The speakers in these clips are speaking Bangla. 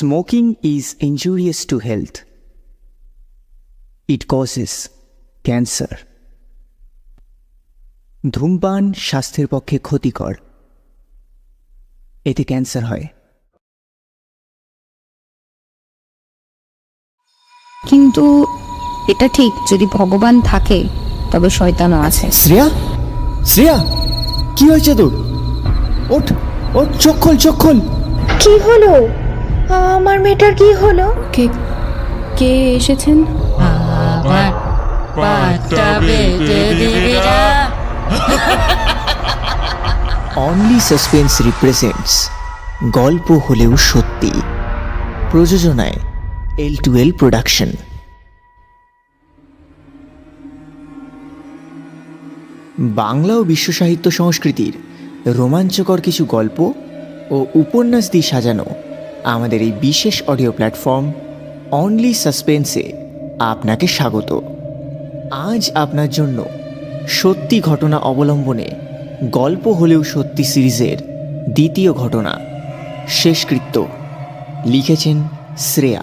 Smoking is injurious to health. It causes cancer ধূমপান স্বাস্থ্যের পক্ষে ক্ষতিকর। এতে ক্যান্সার হয়। কিন্তু এটা ঠিক যদি ভগবান থাকে তবে শয়তানও আছে। শ্রেয়া? শ্রেয়া কি হয়েছে তোর? ওঠ ওঠ চোখ খোল চোখ খোল কি হলো? আমার মেয়েটার কি হলো? কে কে এসেছেন? আমার পাটা বেঁধে দিবি না। অনলি সাসপেন্স রিপ্রেজেন্টস গল্প হলেও সত্যি। প্রযোজনায় L two L production Bangla ও বিশ্ব সাহিত্য সংস্কৃতির রোমাঞ্চকর কিছু গল্প ও উপন্যাস দিয়ে সাজানো আমাদের এই বিশেষ অডিও প্ল্যাটফর্ম অনলি সাসপেন্সে আপনাকে স্বাগত। আজ আপনার জন্য সত্যি ঘটনা অবলম্বনে গল্প হলেও সত্যি সিরিজের দ্বিতীয় ঘটনা শেষকৃত্য। লিখেছেন শ্রেয়া।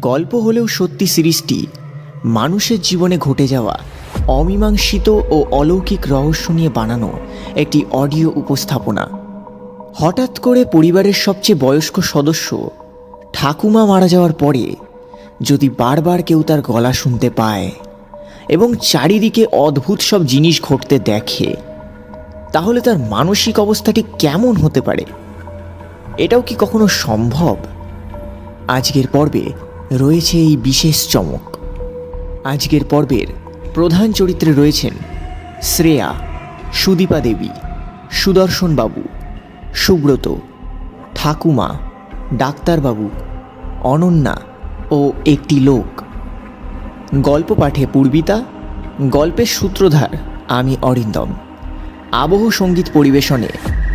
গল্প হলেও সত্যি সিরিজটি মানুষের জীবনে ঘটে যাওয়া অমীমাংসিত ও অলৌকিক রহস্য নিয়ে বানানো একটি অডিও উপস্থাপনা। হঠাৎ করে পরিবারের সবচেয়ে বয়স্ক সদস্য ঠাকুমা মারা যাওয়ার পরে যদি বারবার কেউ তার গলা শুনতে পায় এবং চারিদিকে অদ্ভুত সব জিনিস ঘটতে দেখে, তাহলে তার মানসিক অবস্থাটি কেমন হতে পারে? এটাও কি কখনো সম্ভব? আজকের পর্বে রয়েছে এই বিশেষ চমক। আজকের পর্বের প্রধান চরিত্রে রয়েছেন শ্রেয়া, সুদীপা দেবী, সুদর্শন বাবু। সুব্রত, ঠাকুমা, ডাক্তারবাবু, অনন্যা ও একটি লোক। গল্প পাঠে পূর্বিতা, গল্পের সূত্রধার আমি অরিন্দম। আবহ সংগীত পরিবেশনে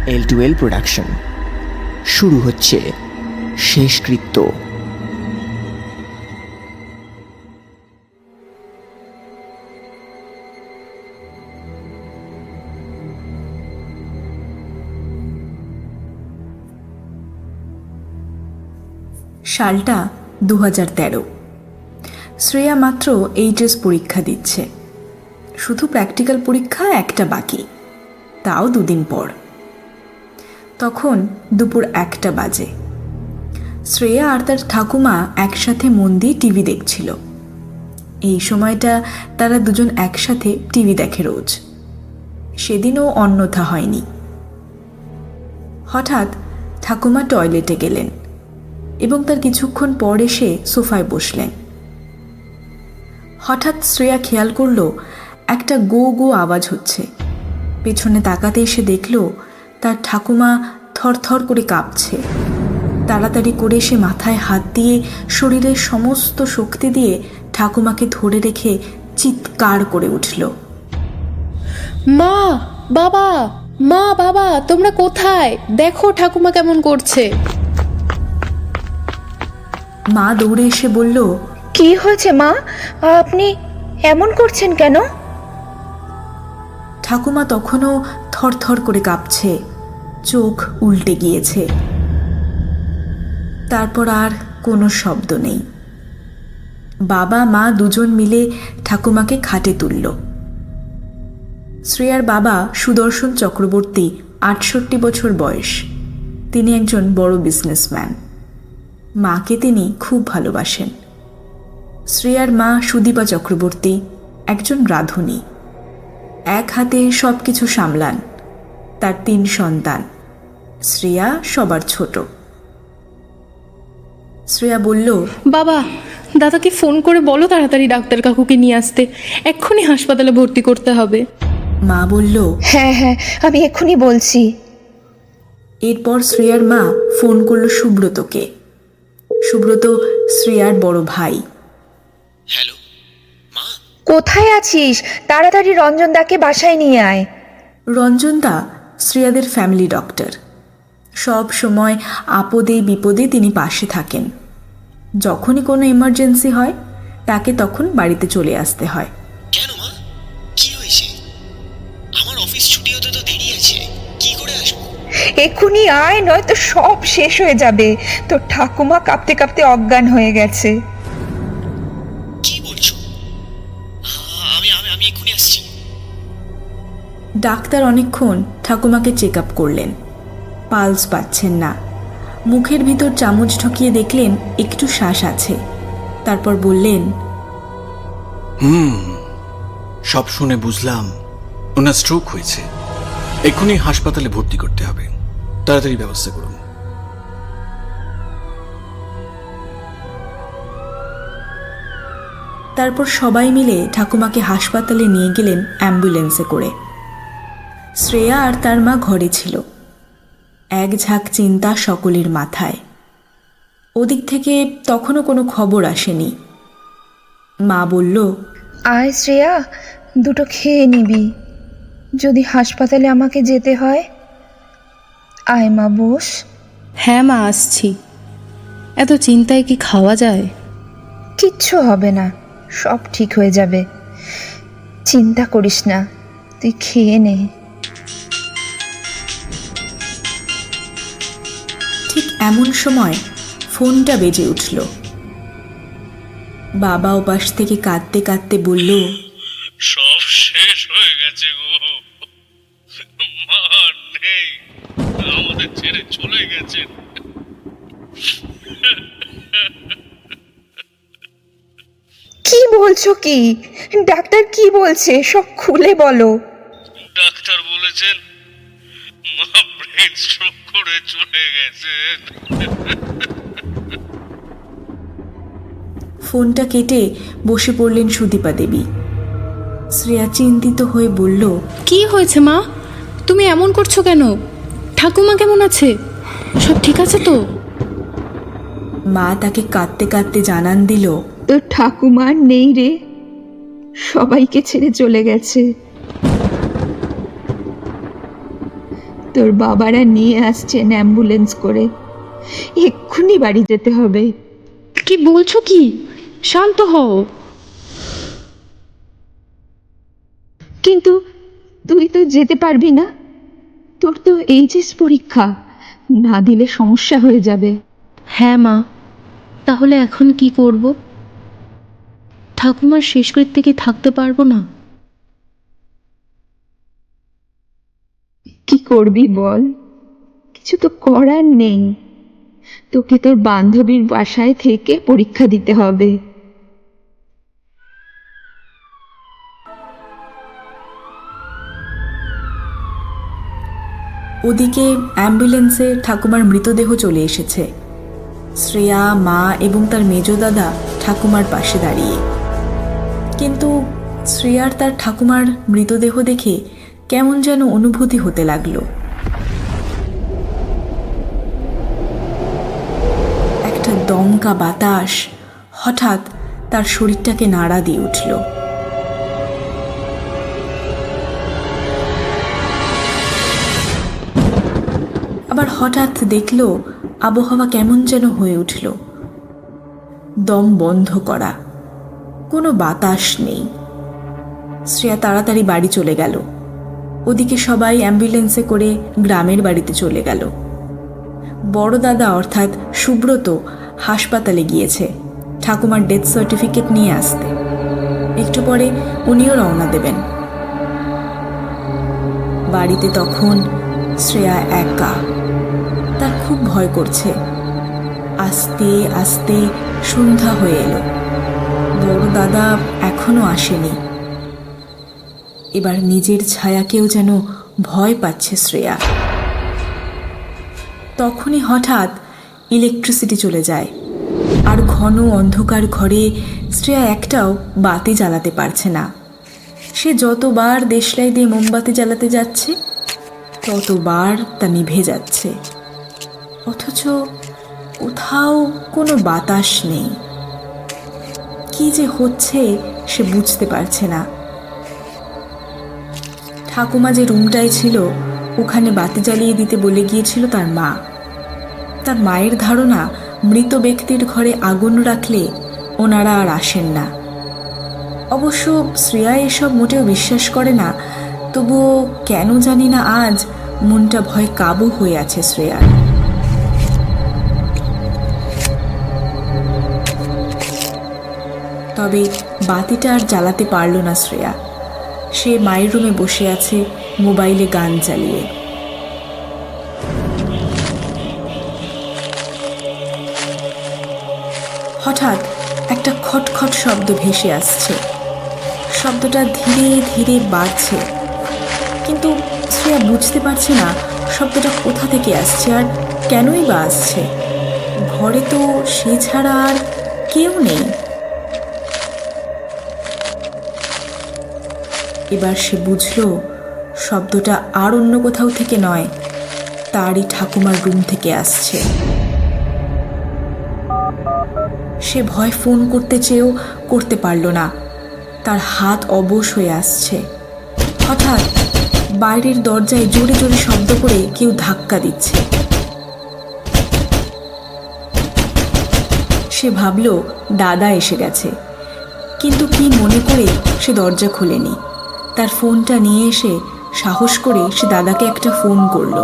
এল টু এল প্রোডাকশন শুরু হচ্ছে শেষকৃত্য। সালটা দু হাজার তেরো। শ্রেয়া মাত্র এইচএস পরীক্ষা দিচ্ছে। শুধু প্র্যাকটিক্যাল পরীক্ষা একটা বাকি, তাও দুদিন পর। তখন দুপুর একটা বাজে। শ্রেয়া আর তার ঠাকুমা একসাথে মন দিয়ে টিভি দেখছিল। এই সময়টা তারা দুজন একসাথে টিভি দেখে রোজ। সেদিনও অন্যথা হয়নি। হঠাৎ ঠাকুমা টয়লেটে গেলেন। এবং তার কিছুক্ষণ পর এসে সোফায় বসলেন। হঠাৎ শ্রেয়া খেয়াল করল, একটা গো গো আওয়াজ হচ্ছে। পেছনে তাকাতে এসে দেখল, তার ঠাকুমা থরথর করে কাঁপছে। তাড়াতাড়ি করে সে মাথায় হাত দিয়ে শরীরের সমস্ত শক্তি দিয়ে ঠাকুমাকে ধরে রেখে চিৎকার করে উঠল। মা, বাবা মা, বাবা, তোমরা কোথায়? দেখো ঠাকুমা কেমন করছে। মা দৌড়ে এসে বলল কি হয়েছে মা? আপনি এমন করছেন কেন? ঠাকুমা তখনও থরথর করে কাঁপছে চোখ উল্টে গিয়েছে। তারপর আর কোনো শব্দ নেই। বাবা মা দুজন মিলে ঠাকুমাকে খাটে তুলল। শ্রেয়ার বাবা সুদর্শন চক্রবর্তী আটষট্টি বছর বয়স। তিনি একজন বড় বিজনেসম্যান মাকে তিনি খুব ভালোবাসেন। শ্রেয়ার মা সুদীপা চক্রবর্তী একজন রাঁধুনী। এক হাতে সব কিছু সামলান তার তিন সন্তান। শ্রেয়া সবার ছোট। শ্রেয়া বলল বাবা দাদাকে ফোন করে বলো তাড়াতাড়ি ডাক্তার কাকুকে নিয়ে আসতে। এক্ষুনি হাসপাতালে ভর্তি করতে হবে। মা বলল হ্যাঁ হ্যাঁ আমি এক্ষুনি বলছি। এরপর শ্রেয়ার মা ফোন করল সুব্রতকে। সুব্রত শ্রেয়ার বড় ভাই। হ্যালো কোথায় আছিস? তাড়াতাড়ি রঞ্জনদাকে বাসায় নিয়ে আয়। রঞ্জনদা শ্রেয়াদের ফ্যামিলি ডক্টর সব সময় আপদে বিপদে তিনি পাশে থাকেন। যখনই কোনো এমার্জেন্সি হয় তাকে তখন বাড়িতে চলে আসতে হয়। এক্ষুনি আয় নয়তো সব শেষ হয়ে যাবে। তোর ঠাকুমা কাঁপতে কাঁপতে অজ্ঞান হয়ে গেছে। কি বলছো? আমি আমি আমি এক্ষুনি আসছি। ডাক্তার অনেকক্ষণ ঠাকুমাকে চেক আপ করলেন। পালস পাচ্ছেন না। মুখের ভিতর চামচ ঢুকিয়ে দেখলেন একটু শ্বাস আছে। তারপর বললেন হুম সব শুনে বুঝলাম ওনার স্ট্রোক হয়েছে। এক্ষুনি হাসপাতালে ভর্তি করতে হবে। তাড়াতাড়ি ব্যবস্থা করুন। তারপর সবাই মিলে ঠাকুমাকে হাসপাতালে নিয়ে গেলেন অ্যাম্বুলেন্সে করে। শ্রেয়া আর তার মা ঘরে ছিল। এক ঝাঁক চিন্তা সকলের মাথায়। ওদিক থেকে তখনও কোনো খবর আসেনি। মা বলল আয় শ্রেয়া দুটো খেয়ে নিবি। যদি হাসপাতালে আমাকে যেতে হয় আয় মা বস। হ্যাঁ মা আসছি। এত চিন্তায় কি খাওয়া যায়? কিচ্ছু হবে না সব ঠিক হয়ে যাবে। চিন্তা করিস না তুই খেয়ে নে। ঠিক এমন সময় ফোনটা বেজে উঠল। বাবা ওপাশ থেকে কাঁদতে কাঁদতে বলল সব শেষ হয়ে গেছে গো মা আর নেই আমাদের ছেড়ে চলে গেছেন কি বলছো কি? ডাক্তার কি বলছে? সব খুলে বলো। ডাক্তার বলেছেন মা ব্রেন স্ট্রোক করে চলে গেছেন ফোনটা কেটে বসে পড়লেন সুদীপা দেবী। শ্রেয়া চিন্তিত হয়ে বলল কি হয়েছে মা? তুমি এমন করছ কেন? ঠাকুমা কেমন আছে? সব ঠিক আছে তো? মা তাকে কাঁদতে কাঁদতে জানান দিল। তোর ঠাকুমার নেই রে। সবাইকে ছেড়ে চলে গেছে। তোর বাবারা নিয়ে আসছেন অ্যাম্বুলেন্স করে। এক্ষুনি বাড়ি যেতে হবে। কি বলছো কি? শান্ত হও। কিন্তু তুই তো যেতে পারবি না। তোর তো এইচএস পরীক্ষা। না দিলে সমস্যা হয়ে যাবে। হ্যাঁ মা তাহলে এখন কি করব? ঠাকুমার শেষকৃত্যে কি থাকতে পারব না? কি করবি বল? কিছু তো করার নেই। তোকে তোর বান্ধবীর বাসায় থেকে পরীক্ষা দিতে হবে। ওদিকে অ্যাম্বুলেন্সে ঠাকুমার মৃতদেহ চলে এসেছে। শ্রেয়া, মা এবং তার মেজ দাদা ঠাকুমার পাশে দাঁড়িয়ে। কিন্তু শ্রেয়ার তার ঠাকুমার মৃতদেহ দেখে কেমন যেন অনুভূতি হতে লাগল। একটা দমকা বাতাস হঠাৎ তার শরীরটাকে নাড়া দিয়ে উঠল। আবার হঠাৎ দেখল আবহাওয়া কেমন যেন হয়ে উঠল। দম বন্ধ করা। কোনো বাতাস নেই। শ্রেয়া তাড়াতাড়ি বাড়ি চলে গেল। ওদিকে সবাই অ্যাম্বুলেন্সে করে গ্রামের বাড়িতে চলে গেল। বড় দাদা অর্থাৎ সুব্রত হাসপাতালে গিয়েছে ঠাকুমার ডেথ সার্টিফিকেট নিয়ে আসতে। একটু পরে উনিও রওনা দেবেন। বাড়িতে তখন শ্রেয়া একা। তার খুব ভয় করছে। আস্তে আস্তে সন্ধ্যা হয়ে এলো। বড় দাদা এখনও আসেনি। এবার নিজের ছায়াকেও যেন ভয় পাচ্ছে শ্রেয়া। তখনই হঠাৎ ইলেকট্রিসিটি চলে যায়। আর ঘন অন্ধকার ঘরে শ্রেয়া একটাও বাতি জ্বালাতে পারছে না। সে যতবার দেশলাই দিয়ে মোমবাতি জ্বালাতে যাচ্ছে, ততবার তা নিভে যাচ্ছে। অথচ কোথাও কোনো বাতাস নেই। কি যে হচ্ছে সে বুঝতে পারছে না। ঠাকুমা যে রুমটায় ছিল, ওখানে বাতি জ্বালিয়ে দিতে বলে গিয়েছিল তার মা। তার মায়ের ধারণা, মৃত ব্যক্তির ঘরে আগুন রাখলে ওনারা আর আসেন না। অবশ্য শ্রেয়া এসব মোটেও বিশ্বাস করে না, তবুও কেন জানি না আজ মনটা ভয় কাবু হয়ে আছে শ্রেয়ার। তবে বাতিটা আর জ্বালাতে পারল না শ্রেয়া। সে মায়ের রুমে বসে আছে মোবাইলে গান চালিয়ে। হঠাৎ একটা খটখট শব্দ ভেসে আসছে। শব্দটা ধীরে ধীরে বাড়ছে। কিন্তু শ্রেয়া বুঝতে পারছে না শব্দটা কোথা থেকে আসছে আর কেনই বা আসছে। ঘরে তো সে ছাড়া আর কেউ নেই। এবার সে বুঝল, শব্দটা আর অন্য কোথাও থেকে নয়, তারই ঠাকুমার রুম থেকে আসছে। সে ভয় ফোন করতে চেয়েও করতে পারল না, তার হাত অবশ হয়ে আসছে। হঠাৎ বাইরের দরজায় জোরে জোরে শব্দ করে কেউ ধাক্কা দিচ্ছে। সে ভাবল, দাদা এসে গেছে। কিন্তু কি মনে করে সে দরজা খোলেনি। তার ফোনটা নিয়ে এসে সাহস করে সে দাদাকে একটা ফোন করল।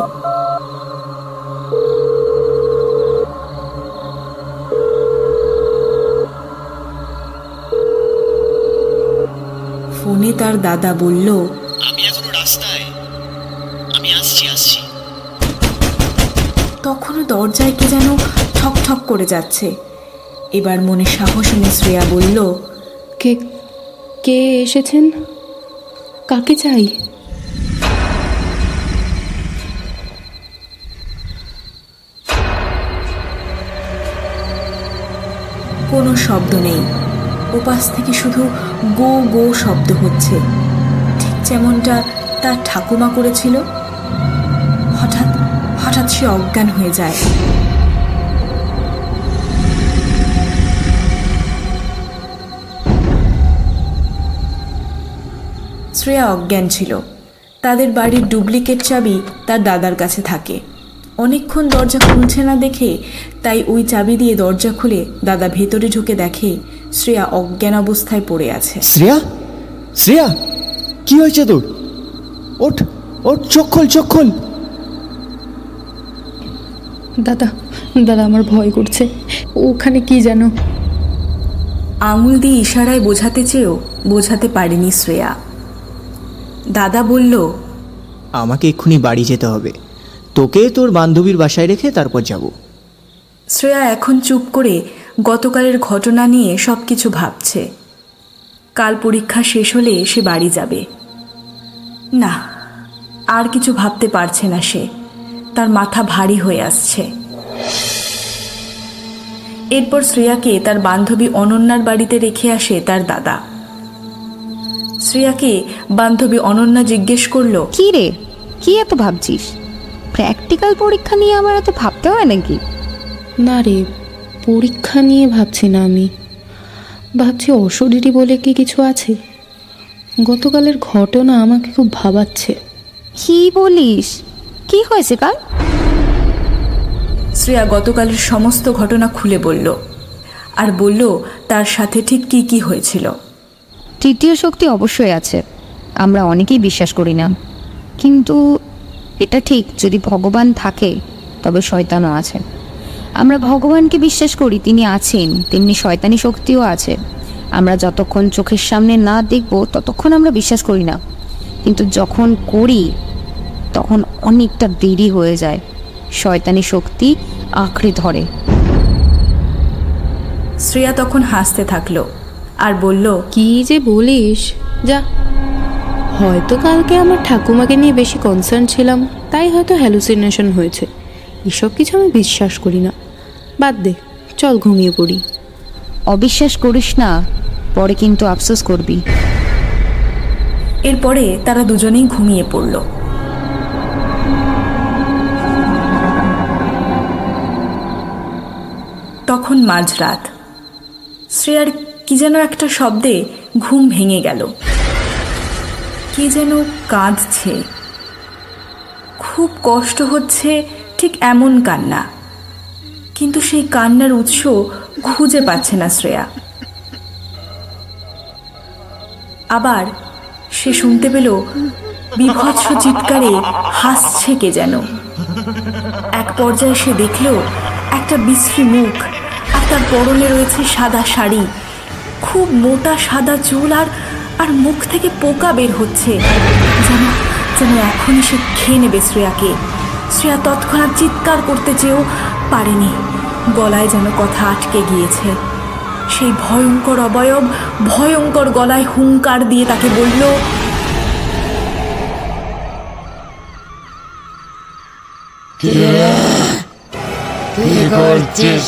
ফোনে তার দাদা বলল আমি এখনও রাস্তায়। আমি আসছি আসছি। তখনও দরজায় কে যেন ঠক ঠক করে যাচ্ছে। এবার মনে সাহস এনে শ্রেয়া বলল কে কে এসেছেন? কাকে চাই? কোনো শব্দ নেই। ওপাশ থেকে শুধু গো গো শব্দ হচ্ছে। ঠিক যেমনটা তার ঠাকুমা করেছিল। হঠাৎ হঠাৎ সে অজ্ঞান হয়ে যায়। শ্রেয়া অজ্ঞান ছিল। তাদের বাড়ির ডুপ্লিকেট চাবি তার দাদার কাছে থাকে। অনেকক্ষণ দরজা খুলছে না দেখে তাই ওই চাবি দিয়ে দরজা খুলে দাদা ভেতরে ঢুকে দেখে শ্রেয়া অজ্ঞান অবস্থায় পড়ে আছে। শ্রেয়া? শ্রেয়া? কি হয়েছে তোর? ওঠ ওঠ চোখ খোল চোখ খোল। দাদা দাদা আমার ভয় করছে। ওখানে কি যেন? আঙুল দিয়ে ইশারায় বোঝাতে চেয়েও বোঝাতে পারেনি শ্রেয়া। দাদা বলল আমাকে এক্ষুনি বাড়ি যেতে হবে। তোকে তোর বান্ধবীর বাসায় রেখে তারপর যাব। শ্রেয়া এখন চুপ করে গতকালের ঘটনা নিয়ে সব কিছু ভাবছে। কাল পরীক্ষা শেষ হলে সে বাড়ি যাবে। না আর কিছু ভাবতে পারছে না সে। তার মাথা ভারী হয়ে আসছে। এরপর শ্রেয়াকে তার বান্ধবী অনন্যার বাড়িতে রেখে আসে তার দাদা। শ্রেয়াকে বান্ধবী অনন্যা জিজ্ঞেস করল? কি রে? কি এত ভাবছিস? প্র্যাকটিক্যাল পরীক্ষা নিয়ে আমার এত ভাবতে হয় নাকি? না রে পরীক্ষা নিয়ে ভাবছি না আমি। ভাবছি অশরীরী বলে কি কিছু আছে? গতকালের ঘটনা আমাকে খুব ভাবাচ্ছে। কি বলিস? কি হয়েছে কাল? শ্রেয়া গতকালের সমস্ত ঘটনা খুলে বলল আর বলল তার সাথে ঠিক কি কি হয়েছিল। তৃতীয় শক্তি অবশ্যই আছে। আমরা অনেকেই বিশ্বাস করি না। কিন্তু এটা ঠিক, যদি ভগবান থাকে, তবে শয়তানও আছে। আমরা ভগবানকে বিশ্বাস করি, তিনি আছেন, তেমনি শয়তানি শক্তিও আছে। আমরা যতক্ষণ চোখের সামনে না দেখব, ততক্ষণ আমরা বিশ্বাস করি না। কিন্তু যখন করি, তখন অনেকটা দেরি হয়ে যায়। শয়তানি শক্তি আঁকড়ে ধরে। শ্রেয়া তখন হাসতে থাকল। আর বলল কি যে বলিস? যা। হয়তো কালকে আমার ঠাকুমাকে নিয়ে বেশি কনসার্ন ছিলাম তাই হয়তো হ্যালুসিনেশন হয়েছে। এসব কিছু আমি বিশ্বাস করি না। বাদ দে চল ঘুমিয়ে পড়ি। অবিশ্বাস করিস না পরে কিন্তু আফসোস করবি। এরপরে তারা দুজনেই ঘুমিয়ে পড়ল। তখন মাঝরাত। শ্রেয়ার কি যেন একটা শব্দে ঘুম ভেঙে গেল। কে যেন কাঁদছে। খুব কষ্ট হচ্ছে ঠিক এমন কান্না। কিন্তু সেই কান্নার উৎস খুঁজে পাচ্ছে না শ্রেয়া। আবার সে শুনতে পেল বিভৎস চিৎকারে হাসছে কে যেন। এক পর্যায়ে সে দেখল একটা বিশ্রী মুখ আর তার পরনে রয়েছে সাদা শাড়ি খুব মোটা সাদা চুল আর আর মুখ থেকে পোকা বের হচ্ছে। যেন যেন এখনই সে খেয়ে নেবে শ্রেয়াকে। শ্রেয়া তৎক্ষণাৎ চিৎকার করতে চেয়েও পারেনি। গলায় যেন কথা আটকে গিয়েছে। সেই ভয়ঙ্কর অবয়ব, ভয়ঙ্কর গলায় হুঙ্কার দিয়ে তাকে বলল, কি করছিস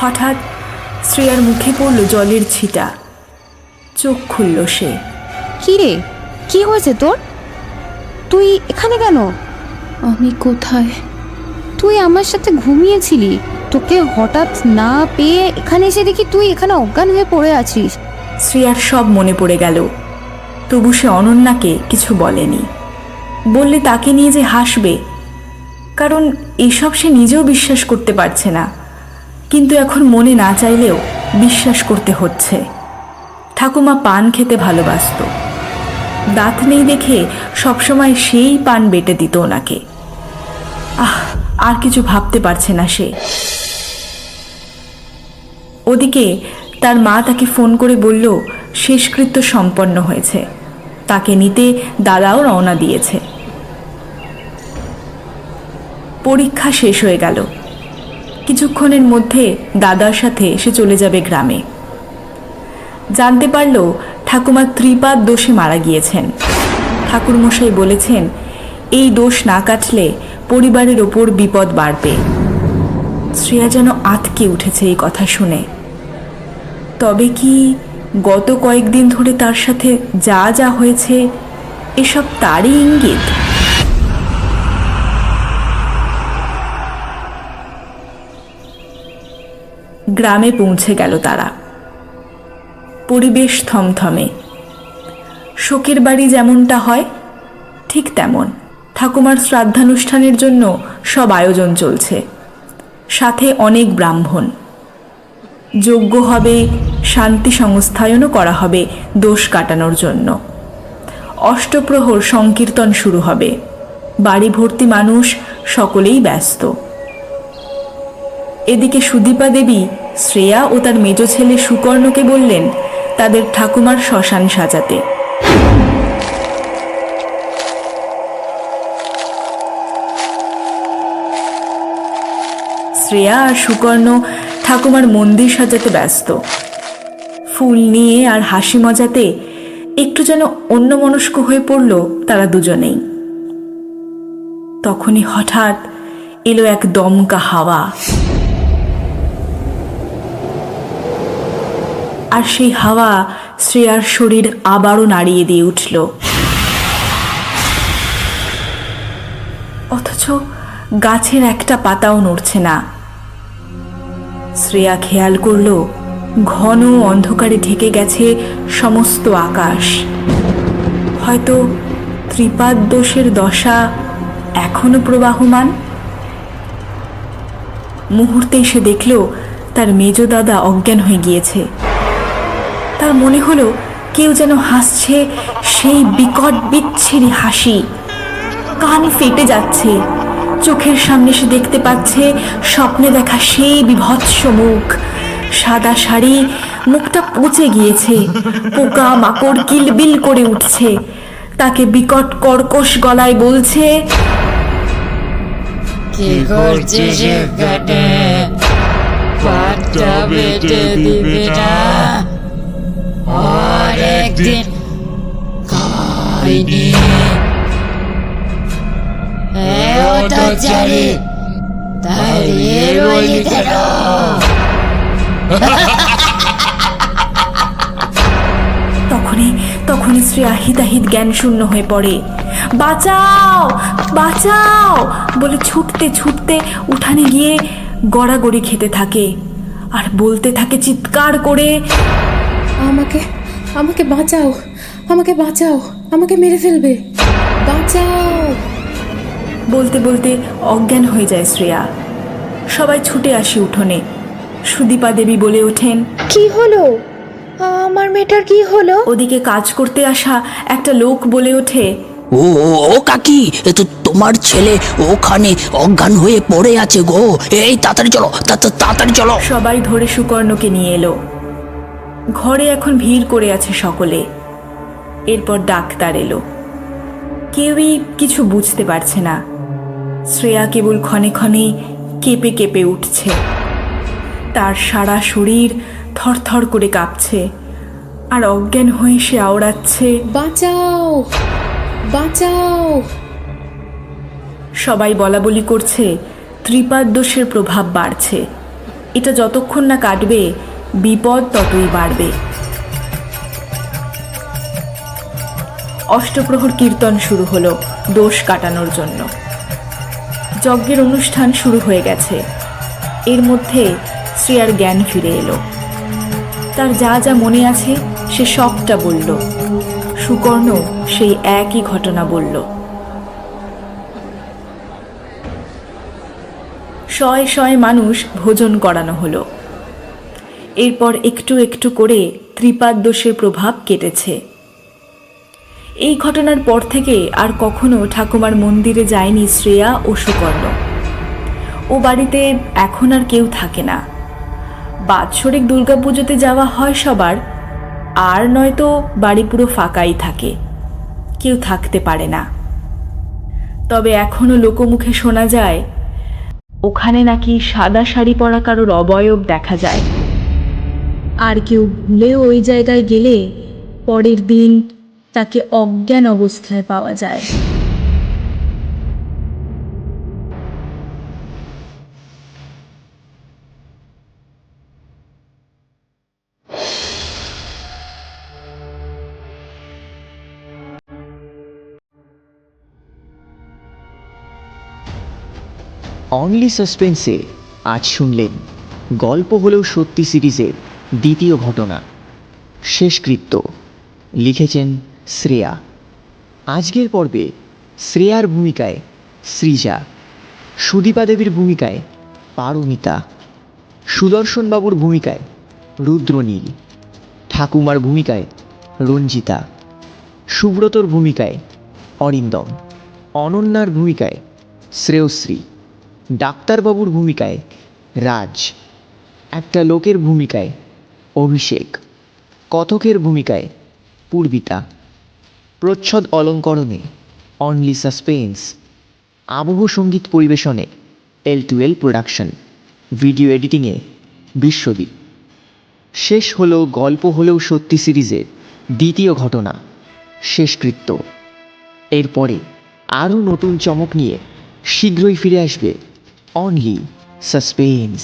হঠাৎ শ্রেয়ার মুখে পড়ল জলের ছিটা। চোখ খুলল সে। কি রে? কি হয়েছে তোর? তুই এখানে কেন? আমি কোথায়? তুই আমার সাথে ঘুমিয়েছিলি। তোকে হঠাৎ না পেয়ে এখানে এসে দেখি তুই এখানে অজ্ঞান হয়ে পড়ে আছিস। শ্রেয়ার সব মনে পড়ে গেল। তবু সে অনন্যাকে কিছু বলেনি। বললে তাকে নিয়ে যে হাসবে কারণ এসব সে নিজেও বিশ্বাস করতে পারছে না। কিন্তু এখন মনে না চাইলেও বিশ্বাস করতে হচ্ছে। ঠাকুমা পান খেতে ভালোবাসতো। দাঁত নেই দেখে সবসময় সেই পান বেটে দিত ওনাকে। আহ, আর কিছু ভাবতে পারছে না সে। ওদিকে তার মা তাকে ফোন করে বলল, শেষকৃত্য সম্পন্ন হয়েছে। তাকে নিতে দাদাও রওনা দিয়েছে। পরীক্ষা শেষ হয়ে গেল। কিছুক্ষণের মধ্যে দাদার সাথে সে চলে যাবে গ্রামে। জানতে পারল ঠাকুমা ত্রিপাদ দোষে মারা গিয়েছেন। ঠাকুরমশাই বলেছেন, এই দোষ না কাটলে পরিবারের ওপর বিপদ বাড়বে। শ্রেয়া যেন আতকে উঠেছে এই কথা শুনে। তবে কি গত কয়েকদিন ধরে তার সাথে যা যা হয়েছে, এসব তারই ইঙ্গিত? গ্রামে পৌঁছে গেল তারা। পরিবেশ থমথমে। শোকের বাড়ি যেমনটা হয়, ঠিক তেমন। ঠাকুমার শ্রাদ্ধানুষ্ঠানের জন্য সব আয়োজন চলছে। সাথে অনেক ব্রাহ্মণ। যোগ্য হবে, শান্তি সংস্থায়নও করা হবে দোষ কাটানোর জন্য। অষ্টপ্রহর সংকীর্তন শুরু হবে। বাড়ি ভর্তি মানুষ সকলেই ব্যস্ত। এদিকে সুদীপা দেবী, শ্রেয়া ও তার মেজ ছেলে সুকর্ণকে বললেন, তাদের ঠাকুমার শ্মশান সাজাতে। শ্রেয়া আর সুকর্ণ ঠাকুমার মন্দির সাজাতে ব্যস্ত। ফুল নিয়ে আর হাসি মজাতে একটু যেন অন্যমনস্ক হয়ে পড়ল তারা দুজনেই। তখনই হঠাৎ এলো এক দমকা হাওয়া। আর সেই হাওয়া শ্রেয়ার শরীর আবারও নাড়িয়ে দিয়ে উঠল। অথচ গাছের একটা পাতাও নড়ছে না। শ্রেয়া খেয়াল করল, ঘন অন্ধকারে ঢেকে গেছে সমস্ত আকাশ। হয়তো ত্রিপাদ দোষের দশা এখনও প্রবাহমান? মুহূর্তেই সে দেখল, তার মেজ দাদা অজ্ঞান হয়ে গিয়েছে। তার মনে হলো কেউ যেন হাসছে সেই বিকট বিচ্ছিরি হাসি। কান ফেটে যাচ্ছে। চোখের সামনে সে দেখতে পাচ্ছে স্বপ্নে দেখা সেই বিভৎস মুখ। সাদা শাড়ি, মুখটা পচে গিয়েছে। পোকা মাকড় কিলবিল করে উঠছে। তাকে বিকট কর্কশ গলায় বলছে, কি করছিস বেটে না? অনেকদিন খাইনি এও তো চারি দাঁড়িয়ে রইলি কেন শ্রেয়া হিতাহিত জ্ঞান শূন্য হয়ে পড়ে। বাঁচাও! বাঁচাও! বলে ছুটতে ছুটতে উঠানে গিয়ে গড়াগড়ি খেতে থাকে। আর বলতে থাকে চিৎকার করে আমাকে আমাকে বাঁচাও আমাকে বাঁচাও আমাকে মেরে ফেলবে। বাঁচাও। বলতে বলতে অজ্ঞান হয়ে যায় শ্রেয়া। সবাই ছুটে আসে উঠোনে। সুদীপা দেবী বলে ওঠেন কি হলো? আমার মেয়েটার কি হলো? ওদিকে কাজ করতে আসা একটা লোক বলে ওঠে ও ও- ও কাকি এ তো তোমার ছেলে ওখানে অজ্ঞান হয়ে পড়ে আছে গো। এই তাড়াতাড়ি চলো তাড়াতাড়ি চলো। সবাই ধরে সুকর্ণকে নিয়ে এলো। ঘরে এখন ভিড় করে আছে সকলে। এরপর ডাক্তার এলো। কেউই কিছু বুঝতে পারছে না। শ্রেয়া কেবল ক্ষণে ক্ষণে কেঁপে কেঁপে উঠছে। তার সারা শরীর থরথর করে কাঁপছে আর অজ্ঞান হয়ে সে আওড়াচ্ছে বাঁচাও! বাঁচাও! সবাই বলা বলি করছে ত্রিপাদ দোষের প্রভাব বাড়ছে। এটা যতক্ষণ না কাটবে বিপদ ততই বাড়বে। অষ্টপ্রহর কীর্তন শুরু হলো দোষ কাটানোর জন্য। যজ্ঞের অনুষ্ঠান শুরু হয়ে গেছে। এর মধ্যে শ্রেয়ার জ্ঞান ফিরে এলো। তার যা যা মনে আছে, সে সবটা বলল। সুকর্ণ সেই একই ঘটনা বলল। শয়ে শয়ে মানুষ ভোজন করানো হলো। এরপর একটু একটু করে ত্রিপাদ দোষের প্রভাব কেটেছে। এই ঘটনার পর থেকে আর কখনো ঠাকুমার মন্দিরে যায়নি শ্রেয়া ও সুকর্ণ। ও বাড়িতে এখন আর কেউ থাকে না। বাৎসরিক দুর্গাপুজোতে যাওয়া হয় সবার, আর নয়তো বাড়ি পুরো ফাঁকাই থাকে। কেউ থাকতে পারে না। তবে এখনও লোকমুখে শোনা যায়, ওখানে নাকি সাদা শাড়ি পরা কারোর অবয়ব দেখা যায়। আর কেউ ভুলেও ওই জায়গায় গেলে পরের দিন তাকে অজ্ঞান অবস্থায় পাওয়া যায়। অনলি সাসপেন্সে আজ শুনলেন, গল্প হলেও সত্যি সিরিজের। দ্বিতীয় ঘটনা। শেষকৃত্য। লিখেছেন শ্রেয়া। আজকের পর্বে শ্রেয়ার ভূমিকায় সৃজা, সুদীপা দেবীর ভূমিকায় পারমিতা, সুদর্শনবাবুর ভূমিকায় রুদ্রনীল, ঠাকুমার ভূমিকায় রঞ্জিতা, সুব্রতর ভূমিকায় অরিন্দম, অনন্যার ভূমিকায় শ্রেয়শ্রী, ডাক্তারবাবুর ভূমিকায় রাজ। একটা লোকের ভূমিকায় অভিষেক। কথকের ভূমিকায়? পূর্বিতা। প্রচ্ছদ অলঙ্করণে। অনলি সাসপেন্স আবহ সংগীত পরিবেশনে। L two L production video এডিটিংয়ে Biswadip. শেষ হলো গল্প হলেও সত্যি সিরিজের দ্বিতীয় ঘটনা, শেষকৃত্য। এরপরে আরও নতুন চমক নিয়ে শীঘ্রই ফিরে আসবে অনলি সাসপেন্স